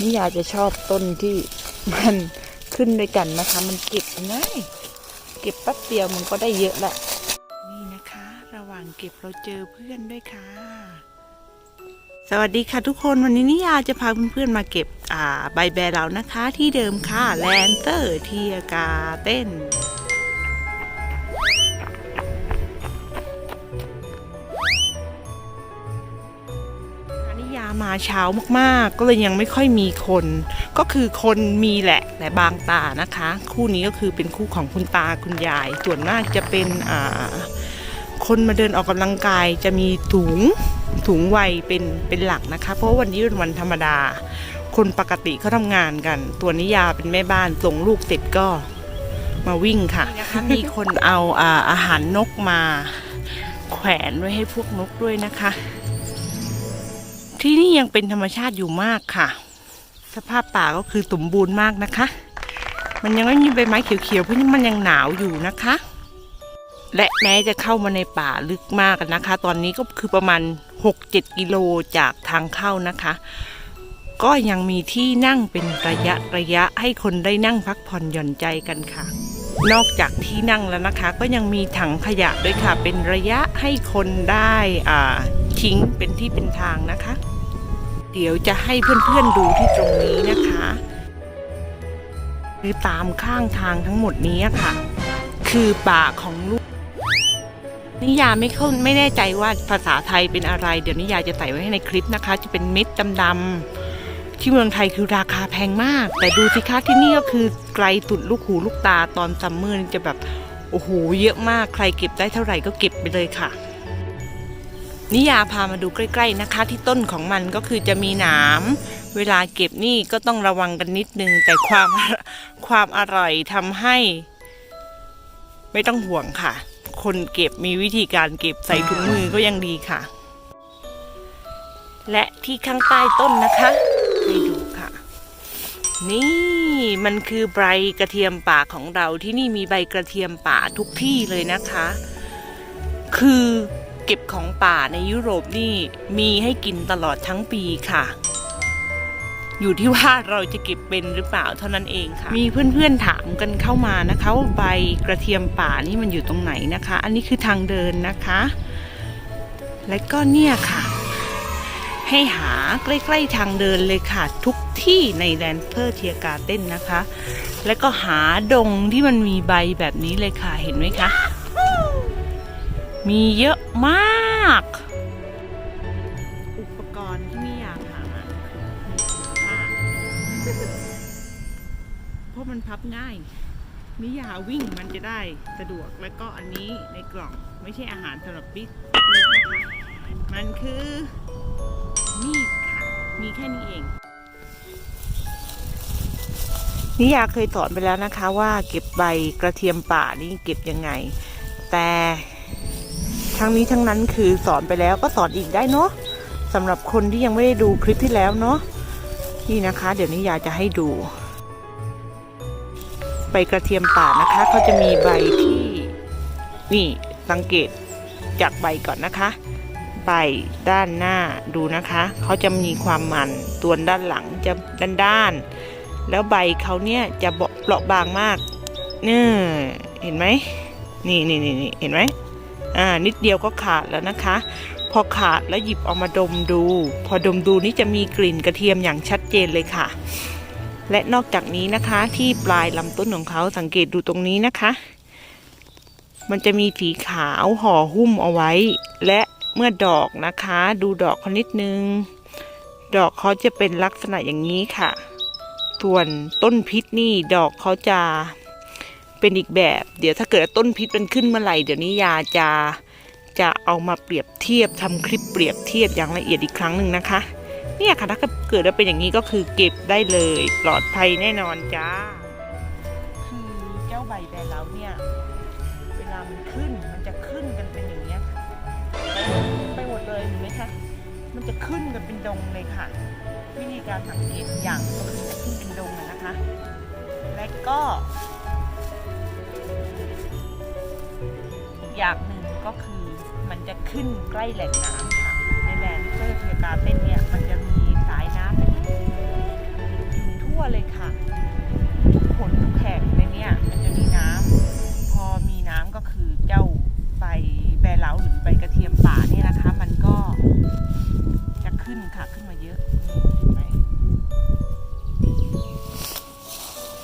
นี่ยายจะชอบต้นที่มันขึ้นด้วยกันนะคะ มันเก็บง่ายเก็บแป๊บเดียวมันก็ได้เยอะแหละนี่นะคะ ระหว่างเก็บเราเจอเพื่อนด้วยค่ะ สวัสดีค่ะทุกคนวันนี้นิยาจะพาเพื่อนๆมาเก็บอ่าใบแบเรานะคะ ที่เดิมค่ะแลนเตอร์เทียกาเต้น มาเช้ามากๆ ก็เลยยังไม่ค่อยมีคน ก็คือคนมีแหละแต่บางตานะคะ คู่นี้ก็คือเป็นคู่ของคุณตาคุณยาย ส่วนมากจะเป็นอ่าคนมาเดินออกกำลังกายจะมีถุงถุงวัยเป็นเป็นหลักนะคะ เพราะวันนี้เป็นวันธรรมดา คนปกติเขาทำงานกัน ตัวนิยาเป็นแม่บ้านส่งลูกเสร็จก็มาวิ่งค่ะนะคะมีคนเอาอาอาหารนกมา แขวนไว้ให้พวกนกด้วยนะคะ ที่นี่ยังเป็นธรรมชาติอยู่มากค่ะ สภาพป่าก็คือสมบูรณ์มากนะคะ มันยังไม่มีใบไม้เขียวๆเพราะนี่มันยังหนาวอยู่นะคะ และแม้จะเข้ามาในป่าลึกมากนะคะ ตอนนี้ก็คือประมาณ 6-7 กิโลจากทางเข้านะคะ ก็ยังมีที่นั่งเป็นระยะระยะให้คนได้นั่งพักผ่อนหย่อนใจกันค่ะ นอกจากที่นั่งแล้วนะคะ ก็ยังมีถังขยะด้วยค่ะ เป็นระยะให้คนได้อ่า ทิ้งเป็นที่เป็นทางนะคะ เดี๋ยวจะให้เพื่อนๆดูที่ตรงนี้นะคะ คือตามข้างทางทั้งหมดนี้ค่ะ คือป่าของลูกนิยาไม่เข้าไม่แน่ใจว่าภาษาไทยเป็นอะไร เดี๋ยวนิยาจะใส่ไว้ให้ในคลิปนะคะ จะเป็นเม็ดดำๆที่เมืองไทยคือราคาแพงมาก แต่ดูสิคะที่นี่ก็คือไกลสุดลูกหูลูกตาตอนซัมเมอร์จะแบบโอ้โหเยอะมากใครเก็บได้เท่าไหร่ก็เก็บไปเลยค่ะ นิยาพามาดูใกล้ ๆนะคะ ที่ต้นของมันก็คือจะมีหนาม เวลาเก็บนี่ก็ต้องระวังกันนิดนึง แต่ความความอร่อยทำให้ ไม่ต้องห่วงค่ะ คนเก็บมีวิธีการเก็บใส่ถุงมือก็ยังดีค่ะ และที่ข้างใต้ต้นนะคะให้ดูค่ะ นี่มันคือใบกระเทียมป่าของเราที่นี่มีใบกระเทียมป่าทุกที่เลยนะคะ คือ เก็บของป่าในยุโรปนี่มีให้กินตลอดทั้งปีค่ะ อยู่ที่ว่าเราจะเก็บเป็นหรือเปล่าเท่านั้นเองค่ะ มีเพื่อนๆถามกันเข้ามานะคะว่าใบกระเทียมป่านี่มันอยู่ตรงไหนนะคะ อันนี้คือทางเดินนะคะ และก็เนี่ยค่ะ ให้หาใกล้ๆทางเดินเลยค่ะ ทุกที่ในแลนเ e อร์เทียการ์เด้นนะคะ และก็หาดงที่มันมีใบแบบนี้เลยค่ะเห็นไหมคะ มีเยอะมาก อุปกรณ์ที่ไม่อยากหามามีถุงผ้าเพราะมันพับง่ายมิยาวิ่งมันจะได้สะดวกแล้วก็อันนี้ในกล่องไม่ใช่อาหารสำหรับบิ๊กเล็กนะคะมันคือมีดค่ะ มีแค่นี้เองนิยาเคยสอนไปแล้วนะคะว่าเก็บใบกระเทียมป่านี่เก็บยังไง แต่ ทั้งนี้ทั้งนั้นคือสอนไปแล้วก็สอนอีกได้เนาะสำหรับคนที่ยังไม่ได้ดูคลิปที่แล้วเนาะนี่นะคะ เดี๋ยวนิยาจะให้ดู ใบกระเทียมป่านะคะเขาจะมีใบที่ นี่สังเกตจากใบก่อนนะคะ ใบด้านหน้าดูนะคะเขาจะมีความมันตัวด้านหลังจะด้านๆแล้วใบเขาเนี่ยจะเบาเปราะบางมากเนี่ยเห็นไหมนี่นี่นี่เห็นไหม อ่านิดเดียวก็ขาดแล้วนะคะ พอขาดแล้วหยิบเอามาดมดู พอดมดูนี่จะมีกลิ่นกระเทียมอย่างชัดเจนเลยค่ะ และนอกจากนี้นะคะที่ปลายลำต้นของเขาสังเกตดูตรงนี้นะคะ มันจะมีสีขาวห่อหุ้มเอาไว้ และเมื่อดอกนะคะ ดูดอกเขานิดนึง ดอกเขาจะเป็นลักษณะอย่างนี้ค่ะ ส่วนต้นพิษนี่ดอกเขาจะ เป็นอีกแบบ เดี๋ยวถ้าเกิดต้นพิษมันขึ้นเมื่อไหร่เดี๋ยวนี้ยาจะจะเอามาเปรียบเทียบทำคลิปเปรียบเทียบอย่างละเอียดอีกครั้งหนึ่งนะคะ เนี่ยค่ะถ้าเกิดว่าเป็นอย่างนี้ก็คือเก็บได้เลยปลอดภัยแน่นอนจ้า คือเจ้าใบแบนเราเนี่ยเวลามันขึ้นมันจะขึ้นกันเป็นอย่างเงี้ยไปหมดเลยเห็นไหมคะมันจะขึ้นกันเป็นดงเลยค่ะ วิธีการสังเกตอย่างก็คือจะขึ้นเป็นดงนะคะ และก็ อย่างหนึ่งก็คือมันจะขึ้นใกล้แหล่งน้ำค่ะในแลนด์เซอร์เทกาเต้นเนี่ยมันจะมี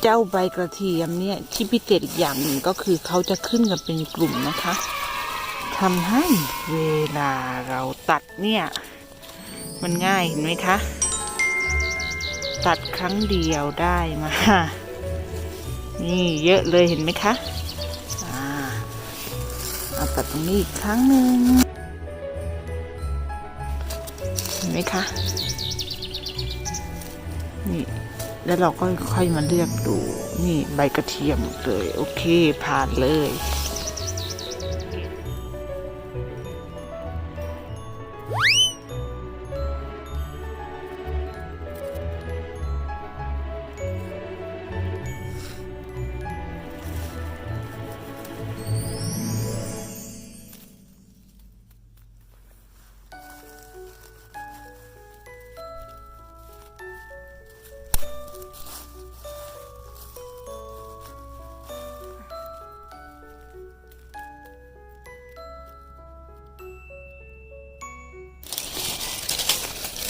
เจ้าใบกระเทียมเนี่ยที่พิเศษอีกอย่างหนึ่งก็คือเขาจะขึ้นกันเป็นกลุ่มนะคะทำให้เวลาเราตัดเนี่ย มันง่ายเห็นไหมคะ ตัดครั้งเดียวได้มา นี่เยอะเลยเห็นไหมคะอ่าเอาตัดตรงนี้อีกครั้งหนึ่งเห็นไหมคะ นี่ แล้วเราก็ค่อยมาเลือกดู นี่ใบกระเทียมเลย โอเคผ่านเลย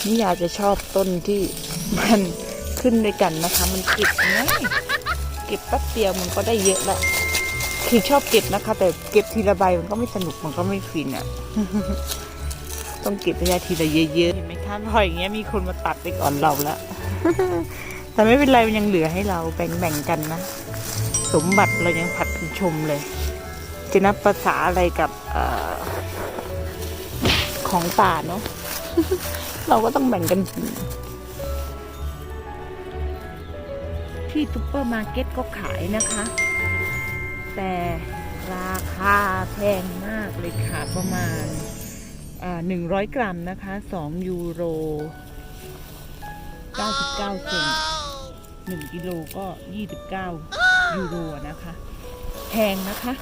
นี่ยาจะชอบต้นที่มันขึ้นด้วยกันนะคะ มันเก็บง่ายเก็บแป๊บเดียวมันก็ได้เยอะละคือชอบเก็บนะคะ แต่เก็บทีละใบมันก็ไม่สนุกมันก็ไม่ฟินอะ ต้องเก็บระยะทีละเยอะๆเห็นไหมคะพออย่างเงี้ยมีคนมาตัดไปก่อนเราล้วแต่ไม่เป็นไรมันยังเหลือให้เราแบ่งๆกันนะ สมบัติเรายังผัดกันชมเลย จะนับภาษาอะไรกับอของป่าเนาะ เราก็ต้องแบ่งกันกิน ที่ซุปเปอร์มาร์เก็ตก็ขายนะคะ แต่ราคาแพงมากเลยค่ะประมาณหนึ่งร้อยกรัมนะคะสองยูโรเก้าสิบเก้าเซนหนึ่งกิโลก็ยี่สิบเก้ายูโรนะคะ แพงนะคะ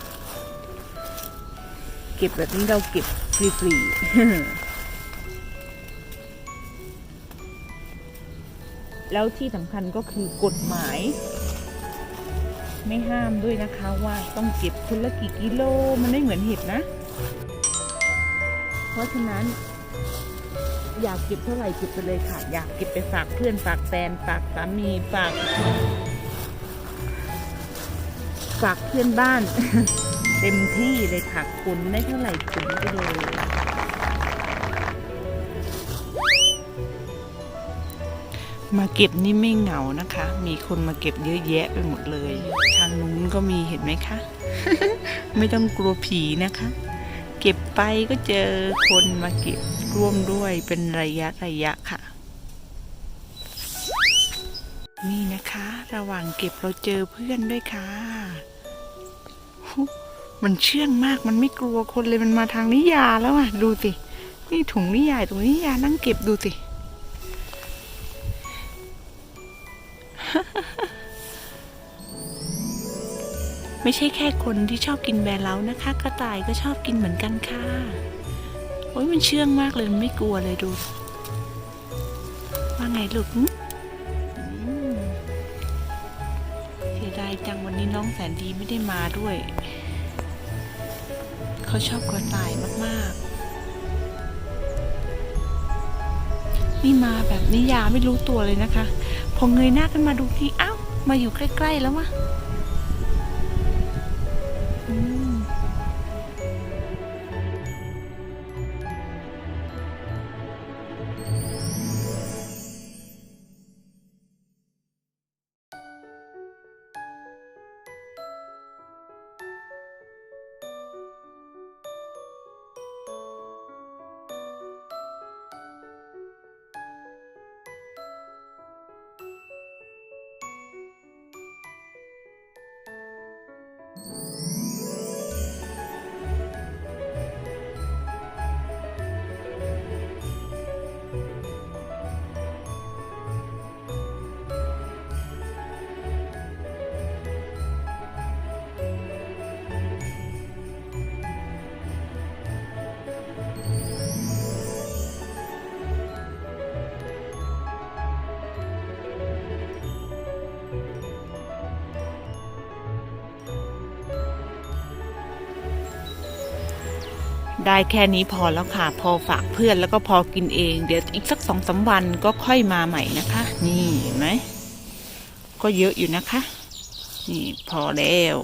เก็บแบบนี้เราเก็บฟรีๆ แล้วที่สำคัญก็คือกฎหมาย ไม่ห้ามด้วยนะคะว่าต้องเก็บคนละกี่กิโลมันไม่เหมือนเห็ดนะ เพราะฉะนั้น อยากเก็บเท่าไหร่เก็บไปเลยค่ะ อยากเก็บไปฝากเพื่อนฝากแฟนฝากสามีฝาก ฝากเพื่อนบ้าน เต็มที่เลยค่ะคุณได้เท่าไหร่คุณไปเลย มาเก็บนี่ไม่เหงานะคะ มีคนมาเก็บเยอะแยะไปหมดเลย ทางนู้นก็มีเห็นไหมคะ ไม่ต้องกลัวผีนะคะ เก็บไปก็เจอคนมาเก็บร่วมด้วยเป็นระยะระยะค่ะ นี่นะคะ ระหว่างเก็บเราเจอเพื่อนด้วยค่ะ มันเชื่องมากมันไม่กลัวคนเลยมันมาทางนิยาแล้วอะ ดูสิ นี่ถุงนิยายตรงนิยานั่งเก็บดูสิ ไม่ใช่แค่คนที่ชอบกินแบร์เล้านะคะ กระต่ายก็ชอบกินเหมือนกันค่ะ โอ้ยมันเชื่องมากเลยมันไม่กลัวเลยดู ว่าไงลูกเสียดายจังวันนี้น้องแสนดีไม่ได้มาด้วย เขาชอบกระต่ายมาก ๆ นี่มาแบบนิยาไม่รู้ตัวเลยนะคะ พอเงยหน้าขึ้นมาดูทีอ้าวมาอยู่ใกล้ ๆ แล้วมะ ได้แค่นี้พอแล้วค่ะ พอฝากเพื่อนแล้วก็พอกินเอง เดี๋ยวอีกสักสองสามวันก็ค่อยมาใหม่นะคะ นี่เห็นไหมก็เยอะอยู่นะคะ นี่พอแล้ว